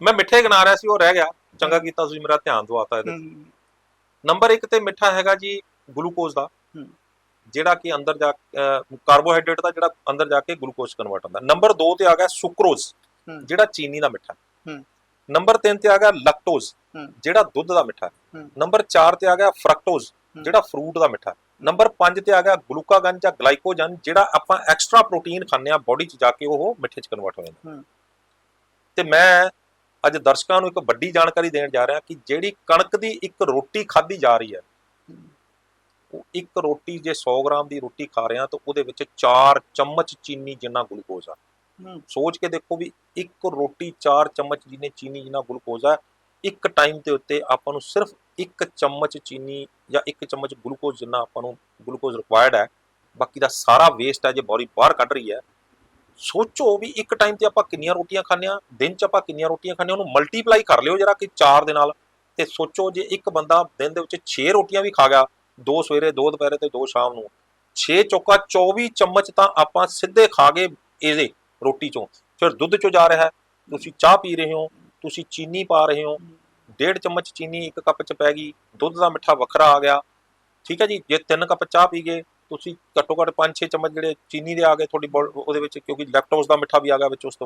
ਮੈਂ ਮਿੱਠੇ ਗਿਣਾ ਰਿਹਾ ਸੀ ਉਹ ਰਹਿ ਗਿਆ ਚੰਗਾ ਕੀਤਾ ਤੁਸੀਂ ਮੇਰਾ ਧਿਆਨ ਦਵਾਤਾ ਇਹਦੇ ਨੰਬਰ 1 ਤੇ ਮਿੱਠਾ ਹੈਗਾ ਜੀ ਗਲੂਕੋਜ਼ ਦਾ ਹੂੰ। ਜਿਹੜਾ ਕਿ ਅੰਦਰ ਜਾ ਕਾਰਬੋਹਾਈਡਰੇਟ ਦਾ ਜਿਹੜਾ ਅੰਦਰ ਜਾ ਕੇ ਗਲੂਕੋਜ਼ ਕਨਵਰਟ ਹੁੰਦਾ ਨੰਬਰ 2 ਤੇ ਆ ਗਿਆ ਸੁਕਰੋਜ਼ ਹੂੰ। ਜਿਹੜਾ ਚੀਨੀ ਦਾ ਮਿੱਠਾ ਹੂੰ। ਨੰਬਰ 3 ਤੇ ਆ ਗਿਆ ਲੈਕਟੋਜ਼ ਹੂੰ। ਜਿਹੜਾ ਦੁੱਧ ਦਾ ਮਿੱਠਾ ਹੂੰ। ਨੰਬਰ 4 ਤੇ ਆ ਗਿਆ ਫਰਕਟੋਜ਼ ਹੂੰ। ਜਿਹੜਾ ਫਰੂਟ ਦਾ ਮਿੱਠਾ ਨੰਬਰ 5 ਤੇ ਆ ਗਿਆ ਗਲੂਕਾਗਨ ਜਾਂ ਗਲਾਈਕੋਜਨ ਜਿਹੜਾ ਆਪਾਂ ਐਕਸਟਰਾ ਪ੍ਰੋਟੀਨ ਖਾਂਦੇ ਆ ਬੋਡੀ 'ਚ ਜਾ ਕੇ ਉਹ ਮਿੱਠੇ 'ਚ ਕਨਵਰਟ ਹੋ ਜਾਂਦਾ ਹੂੰ। ਤੇ ਮੈਂ ਅੱਜ ਦਰਸ਼ਕਾਂ ਨੂੰ ਇੱਕ ਵੱਡੀ ਜਾਣਕਾਰੀ ਦੇਣ ਜਾ ਰਿਹਾ ਕਿ ਜਿਹੜੀ ਕਣਕ ਦੀ ਇੱਕ ਰੋਟੀ ਖਾਧੀ ਜਾ ਰਹੀ ਹੈ ਉਹ ਇੱਕ ਰੋਟੀ ਜੇ 100 ਗ੍ਰਾਮ ਦੀ ਰੋਟੀ ਖਾ ਰਹੇ ਆ ਤਾਂ ਉਹਦੇ ਵਿੱਚ 4 ਚਮਚ ਚੀਨੀ ਜਿੰਨਾ ਗਲੂਕੋਜ਼ ਆ। ਸੋਚ ਕੇ ਦੇਖੋ ਵੀ ਇੱਕ ਰੋਟੀ 4 ਚਮਚ ਜਿੰਨੇ ਚੀਨੀ ਜਿੰਨਾ ਗਲੂਕੋਜ਼ ਆ ਇੱਕ ਟਾਈਮ ਦੇ ਉੱਤੇ ਆਪਾਂ ਨੂੰ ਸਿਰਫ ਇੱਕ ਚਮਚ ਚੀਨੀ ਜਾਂ ਇੱਕ ਚਮਚ ਗਲੂਕੋਜ਼ ਜਿੰਨਾ ਆਪਾਂ ਨੂੰ ਗਲੂਕੋਜ਼ ਰਿਕੁਆਇਰਡ ਹੈ ਬਾਕੀ ਦਾ ਸਾਰਾ ਵੇਸਟ ਹੈ ਜੇ ਬੋਡੀ ਬਾਹਰ ਕੱਢ ਰਹੀ ਹੈ ਸੋਚੋ ਵੀ ਇੱਕ ਟਾਈਮ ਤੇ ਆਪਾਂ ਕਿੰਨੀਆਂ ਰੋਟੀਆਂ ਖਾਂਦੇ ਆ ਦਿਨ 'ਚ ਆਪਾਂ ਕਿੰਨੀਆਂ ਰੋਟੀਆਂ ਖਾਂਦੇ ਆ ਉਹਨੂੰ ਮਲਟੀਪਲਾਈ ਕਰ ਲਿਓ ਜਰਾ ਕਿ 4 ਦੇ ਨਾਲ। ਤੇ ਸੋਚੋ ਜੇ ਇੱਕ ਬੰਦਾ ਦਿਨ ਦੇ ਵਿੱਚ 6 ਰੋਟੀਆਂ ਵੀ ਖਾ ਗਿਆ, ਦੋ ਸਵੇਰੇ, ਦੋ ਦੁਪਹਿਰੇ ਤੇ ਦੋ ਸ਼ਾਮ ਨੂੰ 6 ਚੌਕਾ 24 ਚਮਚ ਤਾਂ ਆਪਾਂ ਸਿੱਧੇ ਖਾ ਗਏ ਇਹਦੇ ਰੋਟੀ ਚੋਂ। ਫਿਰ ਦੁੱਧ ਚੋਂ ਜਾ ਰਿਹਾ ਤੁਸੀਂ ਚਾਹ ਪੀ ਰਹੇ ਹੋ, ਤੁਸੀਂ ਚੀਨੀ ਪਾ ਰਹੇ ਹੋ, ਡੇਢ ਚਮਚ ਚੀਨੀ ਇੱਕ ਕੱਪ ਚ ਪੈ ਗਈ, ਦੁੱਧ ਦਾ ਮਿੱਠਾ ਵੱਖਰਾ ਆ ਗਿਆ। ਠੀਕ ਹੈ ਜੀ, ਜੇ ਤਿੰਨ ਕੱਪ ਚਾਹ ਪੀ ਗਏ ਤੁਸੀਂ ਘੱਟੋ ਘੱਟ 5-6 ਚਮਚ ਜਿਹੜੇ ਚੀਨੀ ਦੇ ਆ ਗਏ, ਤੁਹਾਡੀ ਬੋ- ਉਹਦੇ ਵਿੱਚ, ਕਿਉਂਕਿ ਲੈਕਟੋਜ਼ ਦਾ ਮਿੱਠਾ ਵੀ ਆ ਗਿਆ ਵਿੱਚ ਉਸ ਤੋਂ